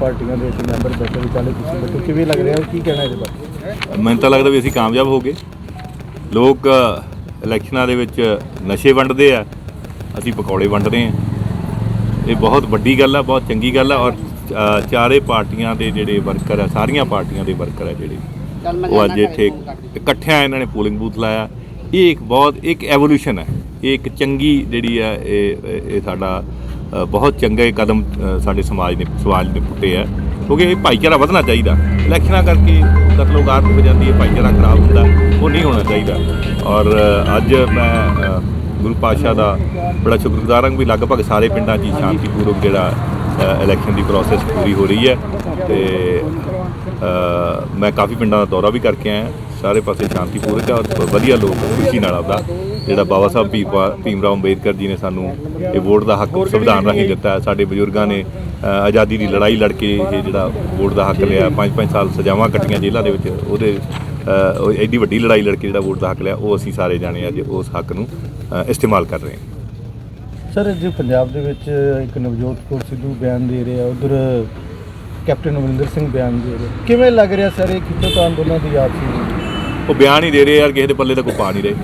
ਪਾਰਟੀਆਂ ਦੇ ਵਿੱਚ ਮੈਂਬਰ ਬੈਠੇ ਵਿਚਾਲੇ ਤੁਸੀਂ ਬੈਠੇ। ਕਿਵੇਂ ਲੱਗ ਰਿਹਾ? ਕੀ ਕਹਿਣਾ ਇਹਦੇ ਬਾਰੇ? ਮੈਨੂੰ ਤਾਂ ਲੱਗਦਾ ਵੀ ਅਸੀਂ ਕਾਮਯਾਬ ਹੋ ਗਏ। ਲੋਕ ਇਲੈਕਸ਼ਨਾਂ ਦੇ ਵਿੱਚ ਨਸ਼ੇ ਵੰਡਦੇ ਆ ਅਸੀਂ ਪਕੌੜੇ ਵੰਡ ਰਹੇ ਹਾਂ ਇਹ ਬਹੁਤ ਵੱਡੀ ਗੱਲ ਆ ਬਹੁਤ ਚੰਗੀ ਗੱਲ ਆ ਔਰ ਚਾਰੇ ਪਾਰਟੀਆਂ ਦੇ ਜਿਹੜੇ ਵਰਕਰ ਆ ਸਾਰੀਆਂ ਪਾਰਟੀਆਂ ਦੇ ਵਰਕਰ ਆ ਜਿਹੜੇ। ਉਹ ਅੱਜ ਇੱਥੇ ਇਕੱਠਿਆਂ ਇਹਨਾਂ ਨੇ ਪੋਲਿੰਗ ਬੂਥ ਲਾਇਆ। ਇਹ ਇੱਕ ਬਹੁਤ ਇੱਕ ਐਵੋਲੂਸ਼ਨ ਹੈ ਇਹ ਇੱਕ ਚੰਗੀ ਜਿਹੜੀ ਆ ਇਹ ਇਹ ਸਾਡਾ ਬਹੁਤ ਚੰਗੇ ਕਦਮ ਸਾਡੇ ਸਮਾਜ ਨੇ ਸਮਾਜ ਨੇ ਪੁੱਟੇ ਆ। ਕਿਉਂਕਿ ਇਹ ਭਾਈਚਾਰਾ ਵਧਣਾ ਚਾਹੀਦਾ। ਇਲੈਕਸ਼ਨਾਂ ਕਰਕੇ ਕਤਲੋਗਾਰ ਹੋ ਜਾਂਦੀ ਹੈ, ਭਾਈਚਾਰਾ ਖਰਾਬ ਹੁੰਦਾ, ਉਹ ਨਹੀਂ ਹੋਣਾ ਚਾਹੀਦਾ। ਔਰ ਅੱਜ ਮੈਂ ਗੁਰੂ ਪਾਤਸ਼ਾਹ ਦਾ ਬੜਾ ਸ਼ੁਕਰਗੁਜ਼ਾਰ ਹਾਂ ਵੀ ਲਗਭਗ ਸਾਰੇ ਪਿੰਡਾਂ 'ਚ ਹੀ ਸ਼ਾਂਤੀਪੂਰਵਕ ਜਿਹੜਾ ਇਲੈਕਸ਼ਨ ਦੀ ਪ੍ਰੋਸੈਸ ਪੂਰੀ ਹੋ ਰਹੀ ਹੈ। ਤੇ ਮੈਂ ਕਾਫੀ ਪਿੰਡਾਂ ਦਾ ਦੌਰਾ ਵੀ ਕਰਕੇ ਆਇਆ। ਸਾਰੇ ਪਾਸੇ ਸ਼ਾਂਤੀਪੂਰਵਕ ਆ, ਔਰ ਵਧੀਆ ਲੋਕ ਖੁਸ਼ੀ ਨਾਲ ਆਪਦਾ ਜਿਹੜਾ ਬਾਬਾ ਸਾਹਿਬ ਭੀਮ ਰਾਓ ਅੰਬੇਦਕਰ ਜੀ ਨੇ ਸਾਨੂੰ ਇਹ ਵੋਟ ਦਾ ਹੱਕ, ਸੰਵਿਧਾਨ ਰਾਹੀਂ ਦਿੱਤਾ। ਸਾਡੇ ਬਜ਼ੁਰਗਾਂ ਨੇ ਆਜ਼ਾਦੀ ਦੀ ਲੜਾਈ ਲੜ ਕੇ ਇਹ ਜਿਹੜਾ ਵੋਟ ਦਾ ਹੱਕ ਲਿਆ। 5-5 ਸਾਲ ਸਜ਼ਾਵਾਂ ਕੱਟੀਆਂ ਜੇਲ੍ਹਾਂ ਦੇ ਵਿੱਚ, ਉਹਦੇ ਐਡੀ ਵੱਡੀ ਲੜਾਈ ਲੜ ਕੇ ਜਿਹੜਾ ਵੋਟ ਦਾ ਹੱਕ ਲਿਆ, ਉਹ ਅਸੀਂ ਸਾਰੇ ਜਾਣੇ ਅੱਜ ਉਸ ਹੱਕ ਨੂੰ ਇਸਤੇਮਾਲ ਕਰ ਰਹੇ ਹਾਂ। ਸਰ ਜੇ ਪੰਜਾਬ ਦੇ ਵਿੱਚ ਇੱਕ ਨਵਜੋਤ ਕੌਰ ਸਿੱਧੂ ਬਿਆਨ ਦੇ ਰਿਹਾ, ਉਧਰ ਕੈਪਟਨ ਅਮਰਿੰਦਰ ਸਿੰਘ ਬਿਆਨ ਦੇ ਰਿਹਾ, ਕਿਵੇਂ ਲੱਗ ਰਿਹਾ ਸਰ ਇਹ ਖਿੱਚੋਤਾਣ ਅੰਦੋਲਨ ਦੀ ਆਪਸੀ ਉਹ ਬਿਆਨ ਹੀ ਦੇ ਰਹੇ ਯਾਰ ਕਿਸੇ ਦੇ ਪੱਲੇ ਤਾਂ ਕੋਈ ਪਾ ਨਹੀਂ ਰਹੇ।